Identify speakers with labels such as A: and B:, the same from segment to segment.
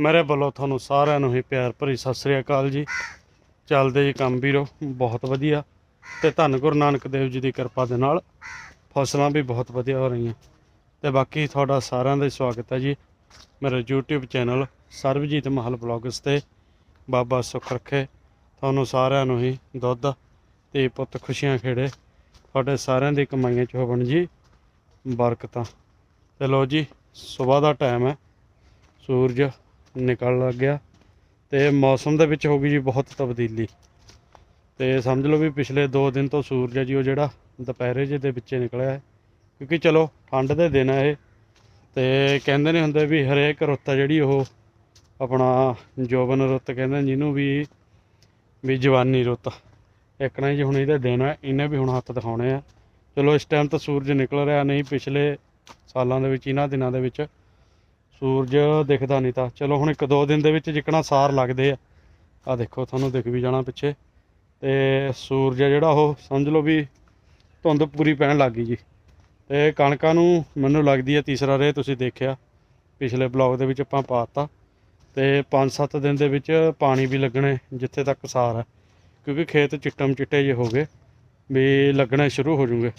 A: ਮੇਰੇ ਵੱਲੋਂ ਤੁਹਾਨੂੰ ਸਾਰਿਆਂ ਨੂੰ ਹੀ ਪਿਆਰ ਭਰੀ ਸਤਿ ਸ੍ਰੀ ਅਕਾਲ ਜੀ। ਚੱਲਦੇ ਜੀ ਕੰਮ ਵੀਰੋ, ਬਹੁਤ ਵਧੀਆ। ਤੇ ਧੰਨ ਗੁਰੂ ਨਾਨਕ ਦੇਵ ਜੀ ਦੀ ਕਿਰਪਾ ਦੇ ਨਾਲ ਫਸਲਾਂ ਵੀ ਬਹੁਤ ਵਧੀਆ ਹੋ ਰਹੀਆਂ। ਤੇ ਬਾਕੀ ਤੁਹਾਡਾ ਸਾਰਿਆਂ ਦਾ ਸਵਾਗਤ ਹੈ ਜੀ। ਮੇਰੇ YouTube ਚੈਨਲ ਸਰਬਜੀਤ ਮਹਲ ਬਲੌਗਸ ਤੇ ਬਾਬਾ ਸੁੱਖ ਰੱਖੇ। ਤੁਹਾਨੂੰ ਸਾਰਿਆਂ ਨੂੰ ਹੀ ਦੁੱਧ ਤੇ ਪੁੱਤ ਖੁਸ਼ੀਆਂ ਖੇੜੇ। ਤੁਹਾਡੇ ਸਾਰਿਆਂ ਦੀ ਕਮਾਈਆਂ ਚ ਹੋਵਣ ਜੀ ਬਰਕਤਾਂ। ਤੇ ਲੋ ਜੀ, ਸਵੇਰ ਦਾ ਟਾਈਮ ਹੈ। ਸੂਰਜ ਨਿਕਲ ਲੱਗ ਗਿਆ। ਤੇ ਮੌਸਮ ਦੇ ਵਿੱਚ ਹੋ ਗਈ ਜੀ ਬਹੁਤ ਤਬਦੀਲੀ। ਤੇ ਸਮਝ ਲਓ ਵੀ ਪਿਛਲੇ 2 ਦਿਨ ਤੋਂ ਸੂਰਜ ਹੈ ਜੀ, ਉਹ ਜਿਹੜਾ ਦੁਪਹਿਰੇ ਜਿਹੇ ਦੇ ਵਿੱਚੇ ਨਿਕਲਿਆ ਹੈ। ਕਿਉਂਕਿ ਚਲੋ, ਠੰਡ ਦੇ ਦਿਨ ਹੈ ਇਹ। ਤੇ ਕਹਿੰਦੇ ਨੇ ਹੁੰਦੇ ਵੀ ਹਰੇਕ ਰੁੱਤ ਆ ਜਿਹੜੀ ਉਹ ਆਪਣਾ ਜੋਬਨ ਰੁੱਤ ਕਹਿੰਦੇ ਜਿਹਨੂੰ ਵੀ ਵੀ ਜਵਾਨੀ ਰੁੱਤ। ਇੱਕ ਨਾ ਜੀ ਹੁਣ ਇਹਦੇ ਦਿਨ ਹੈ ਇਹਨੇ ਵੀ ਹੁਣ ਹੱਥ ਦਿਖਾਉਣੇ ਆ। ਚਲੋ, ਇਸ ਟਾਈਮ ਤਾਂ ਸੂਰਜ ਨਿਕਲ ਰਿਹਾ ਨਹੀਂ ਪਿਛਲੇ ਸਾਲਾਂ ਦੇ ਵਿੱਚ, ਇਹਨਾਂ ਦਿਨਾਂ ਦੇ ਵਿੱਚ। ਸੂਰਜ ਦਿਖਦਾ ਨਹੀਂ ਤਾਂ। ਚਲੋ ਹੁਣ ਇੱਕ ਦੋ ਦਿਨ ਦੇ ਵਿੱਚ ਜਿਕਣਾ ਸਾਰ ਲੱਗਦੇ ਆ। ਆ ਦੇਖੋ, ਤੁਹਾਨੂੰ ਦਿਖ ਵੀ ਜਾਣਾ ਪਿੱਛੇ। ਤੇ ਸੂਰਜ ਆ ਜਿਹੜਾ ਉਹ, ਸਮਝ ਲਓ ਵੀ ਧੁੰਦ ਪੂਰੀ ਪੈਣ ਲੱਗ ਗਈ ਜੀ। ਤੇ ਕਣਕਾਂ ਨੂੰ ਮੈਨੂੰ ਲੱਗਦੀ ਹੈ ਤੀਸਰਾ ਰੇ ਤੁਸੀਂ ਦੇਖਿਆ। ਪਿਛਲੇ ਬਲੌਗ ਦੇ ਵਿੱਚ ਆਪਾਂ ਪਾਤਾ। ਤੇ 5-7 ਦਿਨ ਦੇ ਵਿੱਚ ਪਾਣੀ ਵੀ ਲੱਗਣੇ ਜਿੱਥੇ ਤੱਕ ਸਾਰ ਹੈ ਕਿਉਂਕਿ ਖੇਤ ਚਿੱਟਮ ਚਿੱਟੇ ਜੇ ਹੋ ਗਏ, ਵੀ ਲੱਗਣੇ ਸ਼ੁਰੂ ਹੋ ਜੂਗੇ।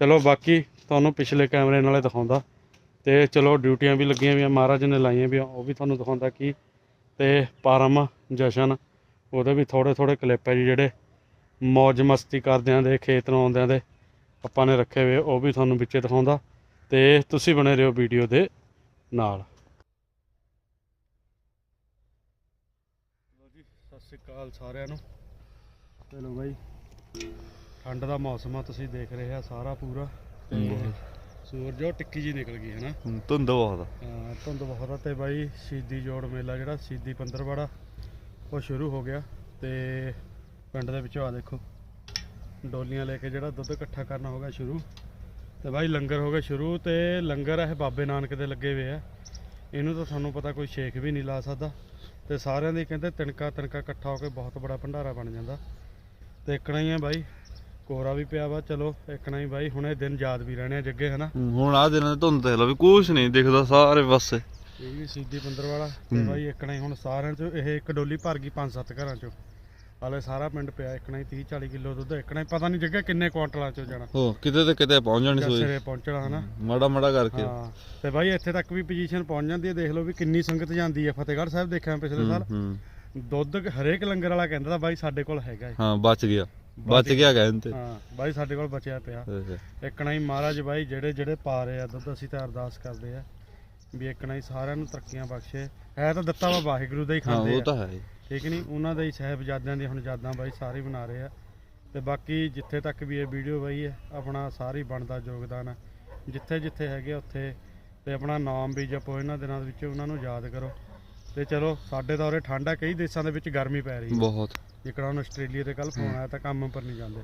A: ਚਲੋ ਬਾਕੀ ਤੁਹਾਨੂੰ ਪਿਛਲੇ ਕੈਮਰੇ ਨਾਲੇ ਦਿਖਾਉਂਦਾ। ਤੇ ਚਲੋ ਡਿਊਟੀਆਂ ਵੀ ਲੱਗੀਆਂ ਵੀਆਂ ਮਹਾਰਾਜ ਨੇ ਲਾਈਆਂ ਵੀ ਉਹ ਵੀ ਤੁਹਾਨੂੰ ਦਿਖਾਉਂਦਾ ਕੀ ਤੇ ਪਰਮ ਜਸ਼ਨ, ਉਹਦੇ ਵੀ ਥੋੜੇ ਥੋੜੇ ਕਲਿੱਪ ਹੈ ਜੀ ਜਿਹੜੇ ਮौज ਮਸਤੀ ਕਰਦਿਆਂ ਦੇ, ਖੇਤ ਨੂੰ ਆਉਂਦਿਆਂ ਦੇ ਆਪਾਂ ਨੇ ਰੱਖੇ ਹੋਏ, ਉਹ ਵੀ ਤੁਹਾਨੂੰ ਵਿੱਚੇ ਦਿਖਾਉਂਦਾ ਤੇ ਤੁਸੀਂ ਬਣੇ ਰਹੋ ਵੀਡੀਓ ਦੇ ਨਾਲ। ਲੋ ਜੀ, ਸਤਿ ਸ਼੍ਰੀ ਅਕਾਲ ਸਾਰਿਆਂ ਨੂੰ। ਚਲੋ ਬਾਈ, ਠੰਡ ਦਾ ਮੌਸਮ ਆ, ਤੁਸੀਂ ਦੇਖ ਰਹੇ ਆ ਸਾਰਾ ਪੂਰਾ। ਤੇ ਸੂਰਜ ਉਹ ਟਿੱਕੀ ਜੀ ਨਿਕਲ ਗਈ ਹੈ ਨਾ
B: ਹੁਣ ਧੁੰਦ ਬਹੁਤ ਆ।
A: ਹਾਂ, ਧੁੰਦ ਬਹੁਤ ਆ ਤੇ ਬਾਈ ਸ਼ਹੀਦੀ ਜੋੜ ਮੇਲਾ ਜਿਹੜਾ ਸ਼ਹੀਦੀ ਪੰਦਰਵਾੜਾ ਉਹ ਸ਼ੁਰੂ ਹੋ ਗਿਆ ਤੇ ਪਿੰਡ ਦੇ ਵਿੱਚੋਂ ਆ ਦੇਖੋ ਡੋਲੀਆਂ ਲੈ ਕੇ ਜਿਹੜਾ ਦੁੱਧ ਇਕੱਠਾ ਕਰਨਾ ਹੋ ਗਿਆ ਸ਼ੁਰੂ ਤੇ ਬਾਈ ਲੰਗਰ ਹੋ ਗਿਆ ਸ਼ੁਰੂ ਤੇ ਲੰਗਰ ਇਹ ਬਾਬੇ ਨਾਨਕ ਦੇ ਲੱਗੇ ਹੋਏ ਆ। ਇਹਨੂੰ ਤਾਂ ਤੁਹਾਨੂੰ ਪਤਾ ਕੋਈ ਸ਼ੇਖ ਵੀ ਨਹੀਂ ਲਾ ਸਕਦਾ ਤੇ ਸਾਰਿਆਂ ਦੇ ਕਹਿੰਦੇ ਤਿਣਕਾ ਤਿਣਕਾ ਇਕੱਠਾ ਹੋ ਕੇ ਬਹੁਤ ਬੜਾ ਭੰਡਾਰਾ ਬਣ ਜਾਂਦਾ ਤੇ ਇੱਕਣਾ ਹੀ ਆ ਬਾਈ। ਕੋਰਾ ਵੀ ਪਿਆ ਵਾ ਚਲੋ ਇੱਕਣਾ ਹੀ ਬਾਈ ਹੁਣੇ ਦਿਨ ਯਾਦ ਵੀ ਰਹਿਣੇ ਆ ਜੱਗੇ ਹਨਾ?
B: ਹੁਣ ਆ ਦਿਨਾਂ ਦੀ ਧੁੰਦ ਦੇਖ ਲਓ ਵੀ ਕੁਛ ਨਹੀਂ ਦਿਖਦਾ ਸਾਰੇ ਪਾਸੇ।
A: ਇਹ ਵੀ ਸਿੱਧੀ ਪੰਦਰ ਵਾਲਾ ਤੇ। ਬਾਈ ਇੱਕਣਾ ਹੀ ਹੁਣ ਸਾਰਿਆਂ ਚ ਇਹ ਇੱਕ ਡੋਲੀ ਭਰ ਗਈ ਪੰਜ ਸੱਤ ਘਰਾਂ ਚੋਂ। ਹਾਲੇ ਸਾਰਾ ਪਿੰਡ ਪਿਆ ਇੱਕਣਾ ਹੀ 30 40 ਕਿਲੋ ਦੁੱਧ ਇੱਕਣਾ ਹੀ ਪਤਾ ਨਹੀਂ ਜੱਗਾ ਕਿੰਨੇ ਕੁਆਂਟਲਾਂ ਚੋਂ ਜਾਣਾ।
B: ਹੋ ਕਿਤੇ ਤੇ ਕਿਤੇ ਪਹੁੰਚ ਜਾਣੀ ਸੋਈ।
A: ਸਿਰੇ ਪਹੁੰਚਣਾ ਹਨਾ?
B: ਮਾੜਾ ਮਾੜਾ ਕਰਕੇ।
A: ਹਾਂ ਤੇ ਬਾਈ ਇੱਥੇ ਤੱਕ ਵੀ ਪੋਜੀਸ਼ਨ ਪਹੁੰਚ ਜਾਂਦੀ ਹੈ ਦੇਖ ਲਓ ਵੀ ਕਿੰਨੀ ਸੰਗਤ ਜਾਂਦੀ ਹੈ। ਫਤਿਹਗੜ੍ਹ ਸਾਹਿਬ ਦੇਖਿਆ ਪਿਛਲੇ ਸਾਲ। ਦੁੱਧ ਹਰੇਕ ਲੰਗਰ ਵਾਲਾ ਕਹਿੰਦਾ ਤਾਂ ਬਾਈ ਸਾਡੇ ਕੋਲ ਹੈਗਾ ਹਾਂ
B: ਬਚ ਗਿਆ। ਬਚ ਗਿਆ ਕਹਿੰਦੇ
A: ਹਾਂ ਬਾਈ ਸਾਡੇ ਕੋਲ ਬਚਿਆ ਪਿਆ। ਇੱਕਣਾ ਹੀ ਮਹਾਰਾਜ ਬਾਈ ਜਿਹੜੇ ਜਿਹੜੇ ਪਾ ਰਹੇ ਆ ਦੁੱਧ ਅਸੀਂ ਤਾਂ ਅਰਦਾਸ ਕਰਦੇ ਆ ਵੀ ਇੱਕਣਾ ਹੀ ਸਾਰਿਆਂ ਨੂੰ ਤਰੱਕੀਆਂ ਬਖਸ਼ੇ। ਹੈ ਤਾਂ ਦਿੱਤਾ ਵਾ ਵਾਹਿਗੁਰੂ ਦਾ ਹੀ ਖਾਂਦੇ
B: ਉਹ
A: ਆ।
B: ਤਾਂ ਹੈ।
A: ਠੀਕ ਨਹੀਂ? ਉਹਨਾਂ ਦੇ ਹੀ ਸਾਹਿਬਜ਼ਾਦਿਆਂ ਦੀ ਹੁਣ ਯਾਦਾਂ ਬਾਈ ਸਾਰੇ ਬਣਾ ਰਹੇ ਆ। ਤੇ ਬਾਕੀ ਜਿੱਥੇ ਤੱਕ ਵੀ ਇਹ ਵੀਡੀਓ ਬਾਈ ਹੈ ਆਪਣਾ ਸਾਰੀ ਬਣਦਾ ਯੋਗਦਾਨ ਜਿੱਥੇ ਜਿੱਥੇ ਹੈਗੇ ਉੱਥੇ। ਤੇ ਆਪਣਾ ਨਾਮ ਵੀ ਜਪੋ ਇਹਨਾਂ ਦਿਨਾਂ ਦੇ ਵਿੱਚ ਉਹਨਾਂ ਨੂੰ ਯਾਦ ਕਰੋ। ਤੇ ਚਲੋ ਸਾਡੇ ਤਾਂ ਉਰੇ ਠੰਡ ਆ ਕਈ ਦੇਸ਼ਾਂ ਦੇ ਵਿੱਚ ਗਰਮੀ ਪੈ ਰਹੀ ਹੈ।
B: ਬਹੁਤ।
A: ਜਿਕਣਾ ਹੁਣ ਆਸਟ੍ਰੇਲੀਆ ਦੇ ਕੱਲ ਫੋਨ ਆਇਆ ਤਾਂ ਕੰਮ ਪਰ ਨਹੀਂ ਜਾਂਦੇ।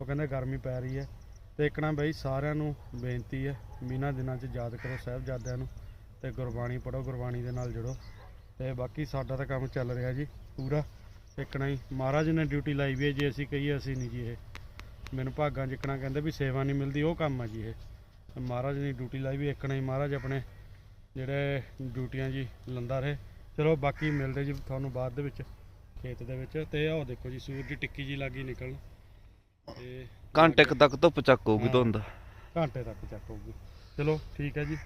A: ਉਹ ਕਹਿੰਦੇ ਗਰਮੀ ਪੈ ਰਹੀ ਹੈ। ਤੇ ਇੱਕਣਾ ਬਈ ਸਾਰਿਆਂ ਨੂੰ ਬੇਨਤੀ ਹੈ ਮੀਨਾ ਦਿਨਾਂ 'ਚ ਯਾਦ ਕਰੋ ਸਾਹਿਬਜ਼ਾਦਿਆਂ ਨੂੰ ਤੇ ਗੁਰਬਾਣੀ ਪੜੋ ਗੁਰਬਾਣੀ ਦੇ ਨਾਲ ਜੁੜੋ। ਤੇ ਬਾਕੀ ਸਾਡਾ ਤਾਂ ਕੰਮ ਚੱਲ ਰਿਹਾ ਜੀ ਪੂਰਾ। ਇੱਕਣਾ ਹੀ ਮਹਾਰਾਜ ਨੇ ਡਿਊਟੀ ਲਾਈ ਵੀ ਹੈ ਜੇ ਅਸੀਂ ਕਹੀਏ ਅਸੀਂ ਨਹੀਂ ਜੀ ਇਹ। ਮੈਨੂੰ ਭਾਗਾਂ ਜਿੱਕਣਾ ਕਹਿੰਦੇ ਵੀ ਸੇਵਾ ਨਹੀਂ ਮਿਲਦੀ ਉਹ ਕੰਮ ਆ ਜੀ ਇਹ। ਮਹਾਰਾਜ ਨੇ ਡਿਊਟੀ ਲਾਈ ਵੀ ਇੱਕਣਾ ਹੀ ਮਹਾਰਾਜ ਆਪਣੇ ਜਿਹੜੇ ਡਿਊਟੀਆਂ ਜੀ ਲੰਦਾ ਰਹੇ। ਚਲੋ ਬਾਕੀ ਮਿਲਦੇ ਜੀ ਤੁਹਾਨੂੰ ਬਾਅਦ ਦੇ ਵਿੱਚ ਖੇਤ ਦੇ ਵਿੱਚ। ਤੇ ਆਹ ਦੇਖੋ ਜੀ ਸੂਰਜ ਦੀ ਟਿੱਕੀ ਜੀ ਲੱਗੀ ਨਿਕਲਣ। ਤੇ
B: ਘੰਟੇ ਕੁ ਤੱਕ ਧੁੱਪ ਚੱਕੂਗੀ। ਧੁੰਦ।
A: ਘੰਟੇ ਤੱਕ ਚੱਕੂਗੀ ਚਲੋ ਠੀਕ ਹੈ ਜੀ।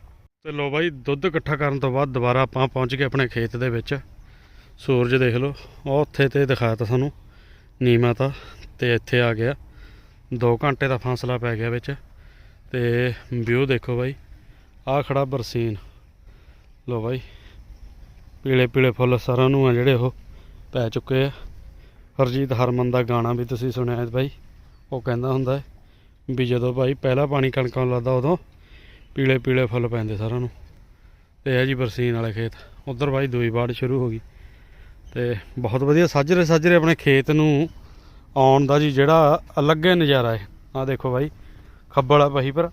A: ਤੇ ਲੋ ਬਾਈ ਦੁੱਧ ਇਕੱਠਾ ਕਰਨ ਤੋਂ ਬਾਅਦ ਦੁਬਾਰਾ ਆਪਾਂ ਪਹੁੰਚ ਗਏ ਆਪਣੇ ਖੇਤ ਦੇ ਵਿੱਚ। ਸੂਰਜ ਦੇਖ ਲਓ ਉਹ ਉੱਥੇ ਤੇ ਦਿਖਾਇਆ ਤਾਂ ਸਾਨੂੰ ਨੀਮਾ ਤਾਂ ਤੇ ਇੱਥੇ ਆ ਗਿਆ। 2 ਘੰਟੇ ਦਾ ਫਾਸਲਾ ਪੈ ਗਿਆ ਵਿੱਚ। ਤੇ ਵਿਊ ਦੇਖੋ ਬਾਈ ਆਹ ਖੜਾ ਬਰਸੀਨ। ਲੋ ਬਾਈ ਪੀਲੇ ਪੀਲੇ ਫੁੱਲ ਸਾਰਿਆਂ ਨੂੰ ਆ ਜਿਹੜੇ ਉਹ ਪੈ ਚੁੱਕੇ ਆ। ਹਰਜੀਤ ਹਰਮਨ ਦਾ ਗਾਣਾ ਵੀ ਤੁਸੀਂ ਸੁਣਿਆ ਹੈ ਬਾਈ। ਉਹ ਕਹਿੰਦਾ ਹੁੰਦਾ ਹੈ ਵੀ ਜਦੋਂ ਭਾਈ ਪਹਿਲਾ ਪਾਣੀ ਕਣਕਾਂ ਨੂੰ ਲੱਗਦਾ ਉਦੋਂ ਪੀਲੇ ਪੀਲੇ ਫੁੱਲ ਪੈਂਦੇ ਸਾਰਿਆਂ ਨੂੰ। ਤੇ ਇਹ ਜੀ ਬਰਸੀਨ ਵਾਲੇ ਖੇਤ। ਉਧਰ ਭਾਈ ਦੂਈ ਬਾੜ ਸ਼ੁਰੂ ਹੋ ਗਈ। ਤੇ ਬਹੁਤ ਵਧੀਆ ਸਾਜਰੇ ਸਾਜਰੇ ਆਪਣੇ ਖੇਤ ਨੂੰ ਆਉਣ ਦਾ ਜੀ ਜਿਹੜਾ ਅਲੱਗ ਹੀ ਨਜ਼ਾਰਾ ਹੈ। ਆ ਦੇਖੋ ਭਾਈ ਖੱਬਲ ਆ ਪਹੀ ਪਰ।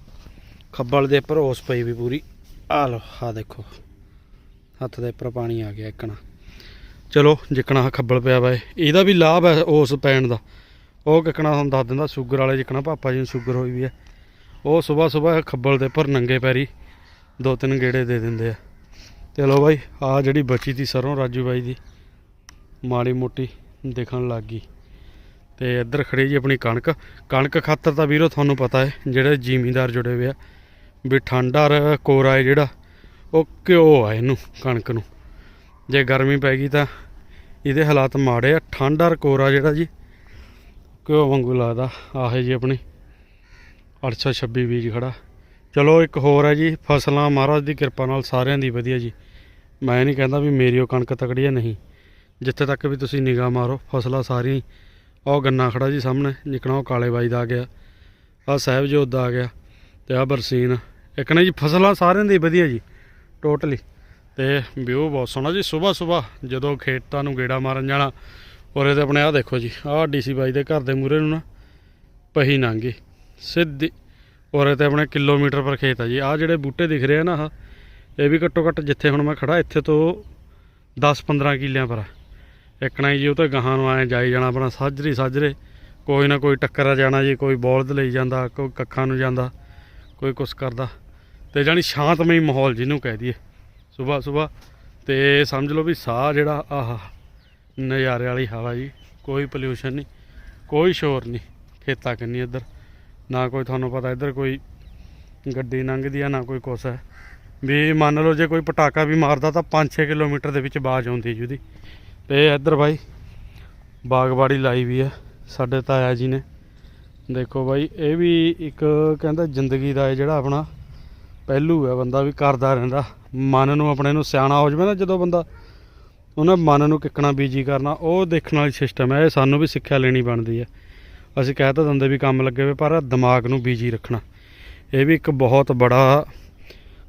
A: ਖੱਬਲ ਦੇ ਉੱਪਰ ਉਸ ਪਈ ਵੀ ਪੂਰੀ। ਆ ਲੋ ਆ ਦੇਖੋ। ਹੱਥ ਦੇ ਉੱਪਰ ਪਾਣੀ ਆ ਗਿਆ ਇੱਕਣਾ। ਚਲੋ, ਜਿੱਕਣਾ ਖੱਬਲ ਪਿਆ ਵਾ ਇਹਦਾ ਵੀ ਲਾਭ ਹੈ ਉਸ ਪੈਣ ਦਾ। ਉਹ ਕਿਕਣਾ ਤੁਹਾਨੂੰ ਦੱਸ ਦਿੰਦਾ, ਸ਼ੂਗਰ ਵਾਲੇ ਜਿੱਕਣਾ, ਪਾਪਾ ਜੀ ਨੂੰ ਸ਼ੂਗਰ ਹੋਈ ਵੀ ਹੈ। ਉਹ ਸਵੇਰ ਸਵੇਰ ਖੱਬਲ ਦੇ ਉੱਪਰ ਨੰਗੇ ਪੈਰੀ ਦੋ ਤਿੰਨ ਗੇੜੇ ਦੇ ਦਿੰਦੇ ਆ। ਚਲੋ ਬਾਈ ਆ ਜਿਹੜੀ ਬਚੀ ਤੀ ਸਰੋਂ, ਰਾਜੂ ਬਾਈ ਦੀ, ਮਾੜੀ ਮੋਟੀ ਦਿਖਣ ਲੱਗ ਗਈ। ਤੇ ਇੱਧਰ ਖੜੀ ਜੀ ਆਪਣੀ ਕਣਕ। ਕਣਕ ਖਾਤਰ ਤਾਂ ਵੀਰੋ ਤੁਹਾਨੂੰ ਪਤਾ ਹੈ, ਜਿਹੜੇ ਜ਼ਿਮੀਂਦਾਰ ਜੁੜੇ ਹੋਏ ਆ, ਵੀ ਠੰਡਾ ਕੋਰਾ ਹੈ ਜਿਹੜਾ ਉਹ ਘਿਓ ਆ ਇਹਨੂੰ, ਕਣਕ ਨੂੰ। ਜੇ ਗਰਮੀ ਪੈ ਗਈ ਤਾਂ ਇਹਦੇ ਹਾਲਾਤ ਮਾੜੇ ਆ। ਠੰਡਾ ਰ ਕੋਰਾ ਜਿਹੜਾ ਜੀ, ਘਿਓ ਵਾਂਗੂ ਲੱਗਦਾ। ਆਹੇ ਜੀ ਆਪਣੀ 826 ਬੀਜ ਖੜਾ। ਚਲੋ ਇੱਕ ਹੋਰ ਹੈ ਜੀ, ਫਸਲਾਂ, ਮਹਾਰਾਜ ਦੀ ਕਿਰਪਾ ਨਾਲ ਸਾਰਿਆਂ ਦੀ ਵਧੀਆ ਜੀ। ਮੈਂ ਨਹੀਂ ਕਹਿੰਦਾ ਵੀ ਮੇਰੀ ਉਹ ਕਣਕ ਤਕੜੀ ਹੈ ਨਹੀਂ। ਜਿੱਥੇ ਤੱਕ ਵੀ ਤੁਸੀਂ ਨਿਗਾਹ ਮਾਰੋ, ਫਸਲਾਂ ਸਾਰੀਆਂ ਹੀ। ਉਹ ਗੰਨਾ ਖੜਾ ਜੀ ਸਾਹਮਣੇ ਜਿਕਣਾ ਉਹ ਕਾਲੇ ਬਾਈ ਦਾ ਆ ਗਿਆ। ਆ ਸਾਹਿਬਜੋਤ ਦਾ ਆ ਗਿਆ ਤੇ ਆ ਬਰਸੀਨ। ਇੱਕ ਨਾ ਜੀ, ਫਸਲਾਂ ਸਾਰਿਆਂ ਦੀ ਵਧੀਆ ਜੀ। ਟੋਟਲੀ ਤੇ ਵਿਊ ਬਹੁਤ ਸੋਹਣਾ ਜੀ। ਸਵੇਰ ਸਵੇਰ ਜਦੋਂ ਖੇਤਾਂ ਨੂੰ ਗੇੜਾ ਮਾਰਨ ਜਾਣਾ, ਔਰ ਇਹਦੇ ਆਪਣੇ ਆ ਦੇਖੋ ਜੀ, ਆਹ ਡੀਸੀ ਬਾਈ ਦੇ ਘਰ ਦੇ ਮੂਹਰੇ ਨੂੰ ਨਾ ਪਹੀ ਨਾਂਗੀ, ਸਿੱਧੀ। ਔਰ ਇਹ ਤੇ ਆਪਣੇ ਕਿਲੋਮੀਟਰ ਪਰ ਖੇਤ ਆ ਜੀ। ਆ ਜਿਹੜੇ ਬੂਟੇ ਦਿਖ ਰਹੇ ਆ ਨਾ ਆਹ, ਇਹ ਵੀ ਘੱਟੋ ਘੱਟ ਜਿੱਥੇ ਹੁਣ ਮੈਂ ਖੜਾ, ਇੱਥੇ ਤੋਂ 10-15 ਕਿੱਲਿਆਂ ਪਰ ਆ। ਇੱਕਣਾ ਜੀ, ਉਹ ਤਾਂ ਗਾਹਾਂ ਨੂੰ ਆਏ ਜਾਈ ਜਾਣਾ ਆਪਣਾ, ਸਾਜਰੀ ਸਾਜਰੇ। ਕੋਈ ਨਾ ਕੋਈ ਟੱਕਰ ਆ ਜਾਣਾ ਜੀ, ਕੋਈ ਬੋਲਦ ਲਈ ਜਾਂਦਾ, ਕੋਈ ਕੱਖਾਂ ਨੂੰ ਜਾਂਦਾ, ਕੋਈ ਕੁਛ ਕਰਦਾ। ਤੇ ਜਾਨੀ ਸ਼ਾਂਤਮਈ ਮਾਹੌਲ ਜਿਹਨੂੰ ਕਹਿ ਦਈਏ। ਸਵੇਰ ਸਵੇਰ ਤੇ ਸਮਝ ਲਓ ਵੀ ਸਾਹ ਜਿਹੜਾ, ਆਹ ਨਜ਼ਾਰੇ ਵਾਲੀ ਹਵਾ ਜੀ, ਕੋਈ ਪੋਲਿਊਸ਼ਨ ਨਹੀਂ, ਕੋਈ ਸ਼ੋਰ ਨਹੀਂ, ਖੇਤਾਂ ਕੰਨੀ ਇੱਧਰ। ਨਾ ਕੋਈ ਤੁਹਾਨੂੰ ਪਤਾ ਇੱਧਰ ਕੋਈ ਗੱਡੀ ਲੰਘਦੀ ਆ, ਨਾ ਕੋਈ ਕੁਛ ਹੈ ਵੀ ਮੰਨ ਲਓ ਜੇ ਕੋਈ ਪਟਾਕਾ ਵੀ ਮਾਰਦਾ ਤਾਂ 5-6 ਕਿਲੋਮੀਟਰ ਦੇ ਵਿੱਚ ਆਵਾਜ਼ ਆਉਂਦੀ ਜੀ ਉਹਦੀ। ਤੇ ਇੱਧਰ ਬਾਈ, ਬਾਗਬਾੜੀ ਲਾਈ ਵੀ ਹੈ ਸਾਡੇ ਤਾਇਆ ਜੀ ਨੇ। ਦੇਖੋ ਬਾਈ, ਇਹ ਵੀ ਇੱਕ ਕਹਿੰਦਾ ਜ਼ਿੰਦਗੀ ਦਾ ਇਹ ਜਿਹੜਾ ਆਪਣਾ ਪਹਿਲੂ ਹੈ ਬੰਦਾ ਵੀ ਕਰਦਾ ਰਹਿੰਦਾ। ਮਨ ਨੂੰ, ਆਪਣੇ ਨੂੰ ਸਿਆਣਾ ਹੋ ਜਾਵੇ ਨਾ ਜਦੋਂ ਬੰਦਾ ਉਹਨਾਂ ਮਨ ਨੂੰ ਕਿੱਕਣਾ ਬੀਜੀ ਕਰਨਾ, ਉਹ ਦੇਖਣ ਵਾਲੀ ਸਿਸਟਮ ਹੈ, ਇਹ ਸਾਨੂੰ ਵੀ ਸਿੱਖਿਆ ਲੈਣੀ ਬਣਦੀ ਹੈ। ਅਸੀਂ ਕਹਿ ਤਾਂ ਦਿੰਦੇ ਵੀ ਕੰਮ ਲੱਗੇ ਹੋਏ, ਪਰ ਦਿਮਾਗ ਨੂੰ ਬੀਜੀ ਰੱਖਣਾ, ਇਹ ਵੀ ਇੱਕ ਬਹੁਤ ਬੜਾ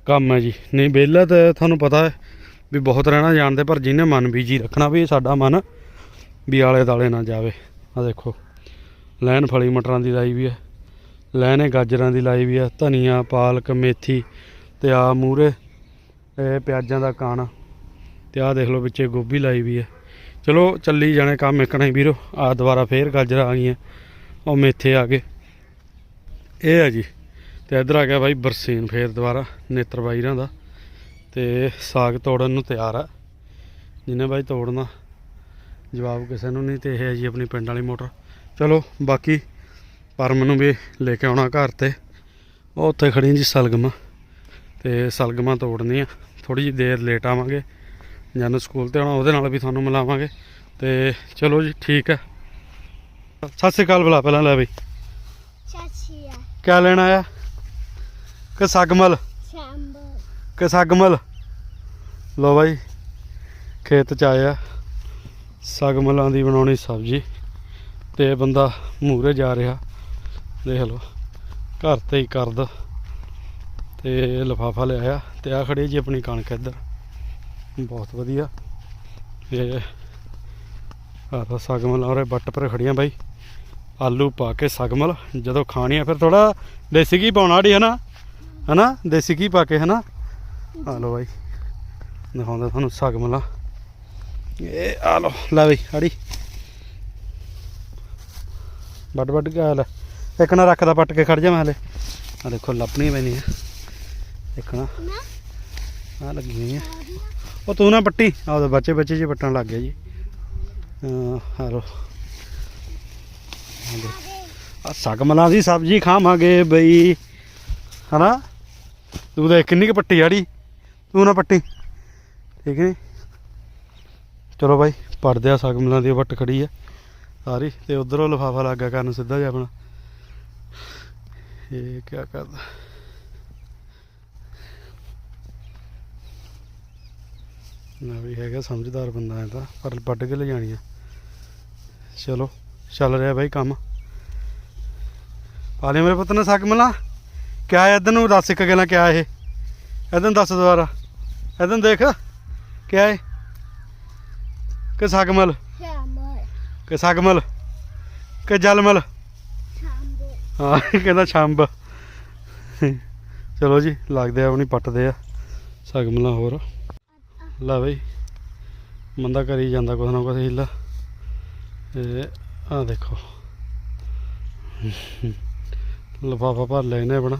A: ਕੰਮ ਹੈ ਜੀ। ਨਹੀਂ, ਵਿਹਲਾ ਤਾਂ ਤੁਹਾਨੂੰ ਪਤਾ ਹੈ ਵੀ ਬਹੁਤ ਰਹਿਣਾ ਜਾਣਦੇ, ਪਰ ਜਿਹਨੇ ਮਨ ਬੀਜੀ ਰੱਖਣਾ ਵੀ ਸਾਡਾ ਮਨ ਵੀ ਆਲੇ ਦਾਲੇ ਨਾ ਜਾਵੇ। ਆ ਦੇਖੋ, ਲੈਣ ਫਲੀ ਮਟਰਾਂ ਦੀ ਲਾਈ ਵੀ ਹੈ। ਲੈਣੇ ਗਾਜਰਾਂ ਦੀ ਲਾਈ ਵੀ ਹੈ ਧਨੀਆ, ਪਾਲਕ, ਮੇਥੀ ਤੇ ਆ ਮੂਰੇ ਇਹ ਪਿਆਜ਼ਾਂ ਦਾ ਕਾਣਾ ਤੇ ਆਹ ਦੇਖ ਲਓ ਵਿੱਚੇ ਗੋਭੀ ਲਾਈ ਵੀ ਹੈ ਚਲੋ ਚੱਲੀ ਜਾਣੇ ਕੰਮ ਇੱਕਣਾ ਹੀ ਵੀਰੋ ਆ ਦੁਬਾਰਾ ਫੇਰ ਗਾਜਰਾਂ ਆ ਗਈਆਂ, ਉਹ ਮੇਥੇ ਆ ਗਏ। ਇਹ ਹੈ ਜੀ, ਤੇ ਇਧਰ ਆ ਗਿਆ ਬਾਈ ਬਰਸੀਨ ਫੇਰ ਦੁਬਾਰਾ, ਨੇਤਰ ਬਾਈਰਾਂ ਦਾ ਤੇ ਸਾਗ ਤੋੜਨ ਨੂੰ ਤਿਆਰ ਆ। ਜਿਹਨੇ ਬਾਈ ਤੋੜਨਾ, ਜਵਾਬ ਕਿਸੇ ਨੂੰ ਨਹੀਂ ਤੇ ਇਹ ਹੈ ਜੀ ਆਪਣੀ ਪਿੰਡ ਵਾਲੀ ਮੋਟਰ। ਚਲੋ ਬਾਕੀ ਪਰਮ ਨੂੰ ਵੀ ਲੈ ਕੇ ਆਉਣਾ ਘਰ ਤੇ। ਉਹ ਉੱਥੇ ਖੜੀ ਜੀ ਸਲਗਮ। ਤੇ ਸਲਗਮਾਂ ਤੋੜਨੀ ਆ ਥੋੜੀ ਜਿਹੀ ਦੇਰ ਲੇਟ ਆਵਾਂਗੇ। ਜਨ ਸਕੂਲ ਤੇ ਆਉਣਾ ਉਹਦੇ ਨਾਲ ਵੀ ਤੁਹਾਨੂੰ ਮਿਲਾਵਾਂਗੇ। ਤੇ ਚਲੋ ਜੀ ਠੀਕ ਹੈ। ਸਤਿ ਸ਼੍ਰੀ ਅਕਾਲ ਬੁਲਾ ਪਹਿਲਾਂ ਲੈ ਬਈ।
C: ਚਾਚੀਆ
A: ਕਿਆ ਲੈਣਾ ਆ ਕਿ ਸਗਮਲ?
C: ਸ਼ਾਂਬਰ
A: ਕਿ ਸਗਮਲ? ਲੋ ਬਾਈ ਖੇਤ ਚ ਆਇਆ। ਸਗਮਲਾਂ ਦੀ ਬਣਾਉਣੀ ਸਬਜ਼ੀ। ਤੇ ਬੰਦਾ ਮੂਹਰੇ ਜਾ ਰਿਹਾ। ਦੇਖ ਲਓ, ਘਰ ਤੇ ਹੀ ਕਰਦ ਤੇ ਲਫਾਫਾ ਲਿਆਇਆ ਤੇ ਆ ਖੜੀ ਜੀ ਆਪਣੀ ਕਣਕ ਇੱਧਰ। ਬਹੁਤ ਵਧੀਆ। ਤੇ ਆਹ ਤਾਂ ਸਗਮਲ ਔਰੇ ਬੱਟ ਪਰ ਖੜੀਆਂ ਬਾਈ। ਆਲੂ ਪਾ ਕੇ ਸਗਮਲ, ਜਦੋਂ ਖਾਣੀ ਆ ਫਿਰ ਥੋੜਾ ਦੇਸੀ ਘੀ ਪਾਉਣਾ ਢੀ ਹਨਾ ਹਨਾ ਦੇਸੀ ਘੀ ਪਾ ਕੇ ਹਨਾ ਆ ਲੋ ਬਾਈ, ਦਿਖਾਉਂਦਾ ਤੁਹਾਨੂੰ ਸਗਮਲਾ। ਇਹ ਆ ਲੋ ਲੈ ਬਈ, ਅੜੀ। ਵੱਡ ਵੱਡ ਕੇ ਆ ਲੈ। ਇੱਕ ਨਾ ਰੱਖਦਾ ਪੱਟ ਕੇ ਖੜ ਜਾ ਮੈਂ ਹਲੇ। ਆ ਦੇਖੋ, ਲੱਭਣੀ ਪੈਣੀ ਆ ਇੱਕ ਆ ਲੱਗੀ ਹੋਈ ਆ ਉਹ ਤੂੰ ਨਾ ਪੱਟੀ। ਆ ਉਹਦੇ ਬੱਚੇ ਬੱਚੇ ਜੇ ਪੱਟਣ ਲੱਗ ਗਿਆ ਜੀ। ਹਾਂ ਆ ਸਗਮਲਾਂ ਦੀ ਸਬਜ਼ੀ ਖਾਵਾਂਗੇ ਬਈ। ਹਨਾ? ਤੂੰ ਦੇਖ ਕਿੰਨੀ ਕੁ ਪੱਟੀ ਆੜੀ। ਤੂੰ ਨਾ ਪੱਟੀ। ਠੀਕ ਹੈ ਚਲੋ ਬਾਈ ਪੜਦੇ ਆ ਸਗਮਲਾਂ ਦੀ ਵੱਟ ਖੜੀ ਆ ਸਾਰੀ। ਤੇ ਉਧਰੋਂ ਲਫਾਫਾ ਲੱਗਾ ਕਰਨ ਸਿੱਧਾ ਜਿਹਾ ਆਪਣਾ। ਇਹ ਕੀ ਕਰਦਾ ਨਾ ਵੀ ਹੈਗਾ ਸਮਝਦਾਰ ਬੰਦਾ ਹੈ ਤਾਂ ਪਰ ਵੱਢ ਕੇ ਲੈ ਜਾਣੀ ਆ। ਚਲੋ ਚੱਲ ਰਿਹਾ ਬਾਈ ਕੰਮ। ਪਾਲੇ ਮੇਰੇ ਪੁੱਤ ਨੇ ਸਗਮਲਾ ਕਿਆ ਹੈ ਇਧਰ ਨੂੰ ਦੱਸ ਇੱਕ ਗੱਲਾਂ ਕਿਆ ਇਹ? ਇਧਰ ਦੱਸ ਦੁਬਾਰਾ। ਇਧਰ ਦੇਖ ਕਿਆ ਹੈ ਕਿ ਸਗਮਲ ਕਿ ਸਗਮਲ ਕਿ ਜਲਮਲ ਹਾਂ, ਕਹਿੰਦਾ ਛੰਬ। ਚਲੋ ਜੀ, ਲੱਗਦੇ ਆ, ਆਪਣੀ ਪੱਟਦੇ ਆ। ਸਗਮਲਾ ਹੋਰ। ਲੈ ਬਈ, ਬੰਦਾ ਕਰੀ ਜਾਂਦਾ ਕੁਛ ਨਾ ਕੁਛ ਹਿੱਲਾ। ਤੇ ਆ ਦੇਖੋ। ਲਫਾਫਾ ਭਰ ਲੈਨੇ ਆਪਣਾ।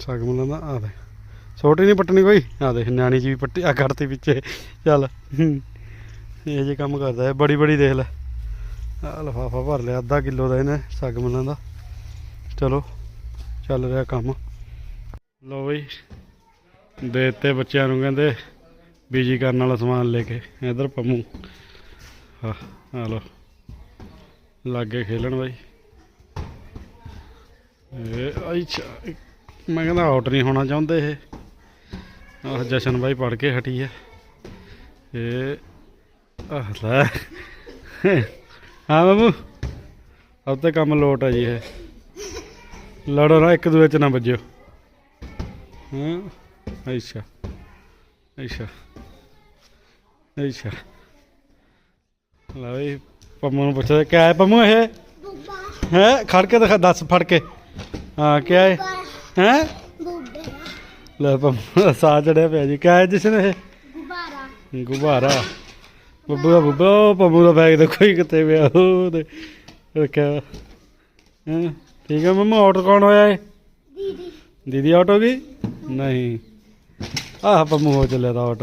A: ਸਗਮਲਾ ਦਾ ਆ ਦੇ ਛੋਟੀ ਨਹੀਂ ਪੱਟਣੀ ਕੋਈ। ਆ ਦੇਖ, ਨਿਆਣੀ ਜੀ ਵੀ ਪੱਟੀ ਆ ਕੱਢਤੀ ਪਿੱਛੇ। ਚੱਲ। ਇਹ ਜੇ ਕੰਮ ਕਰਦਾ ਹੈ ਬੜੀ ਬੜੀ ਦੇਖ ਲੈ। ਆ ਲਫਾਫਾ ਭਰ ਲਿਆ, ਅੱਧਾ ਕਿਲੋ ਦਾ ਇਹਨੇ ਸੱਗ ਸਗਮਨਾਂ ਦਾ। ਚਲੋ, ਚੱਲ ਰਿਹਾ ਕੰਮ। ਲੋ ਬਈ ਦੇ ਦਿੱਤੇ ਬੱਚਿਆਂ ਨੂੰ ਕਹਿੰਦੇ ਬੀਜੀ ਕਰਨ ਵਾਲਾ ਸਮਾਨ ਲੈ ਕੇ, ਇਧਰ ਪੰਮੂ। ਹਾਂ ਆ ਲੋ ਲੱਗੇ ਖੇਲਣ ਬਾਈ। ਇਹ, ਅੱਛਾ ਮੈਂ ਕਹਿੰਦਾ ਆਊਟ ਨਹੀਂ ਹੋਣਾ ਚਾਹੁੰਦੇ ਇਹ। ਆਹ ਜਸ਼ਨ ਬਾਈ ਪੜ ਕੇ ਹਟੀ ਹੈ ਇਹ, ਆਹ ਲੈ। ਹਾਂ ਬਾਬੂ ਅਬ ਤੇ ਕੰਮ ਲੋਟ ਹੈ ਜੀ ਇਹ। ਲੜੋ ਨਾ ਇੱਕ ਦੂਜੇ ਚ ਨਾ ਵੱਜਿਓ। ਹਾਂ ਅੱਛਾ ਅੱਛਾ ਅੱਛਾ। ਲੈ ਬਈ ਪੰਮੂ ਨੂੰ ਪੁੱਛਦਾ ਕਿਆ ਹੈ ਪੰਮੂ ਇਹ? ਹੈ ਖੜ ਕੇ ਦਿਖਾ ਦੱਸ ਫੜ ਕੇ। ਹਾਂ ਕਿਆ ਹੈ? ਹੈ? ਲੈ ਪੰਮੂ ਸਾਹ ਚੜਿਆ ਪਿਆ ਜੀ। ਕਿਆ ਹੈ ਜਿਸਨ ਇਹ?
C: ਗੁਬਾਰਾ।
A: ਗੁਬਾਰਾ। ਬੱਬੂ ਦਾ ਬੱਬਾ ਉਹ ਪੰਮੂ ਦਾ ਬੈਗ ਦੇਖੋ ਹੀ ਕਿੱਥੇ ਪਿਆ ਉਹ ਤੇ ਰੱਖਿਆ ਹਾਂ ਠੀਕ ਹੈ ਮੰਮਾ ਆਰਡਰ ਕੌਣ ਹੋਇਆ ਏ
C: ਦੀਦੀ
A: ਦੀਦੀ ਹੋ ਗਈ ਨਹੀਂ ਆਹ ਪੰਮੂ ਹੋ ਚੱਲਿਆ ਤਾਂ ਆਊਟ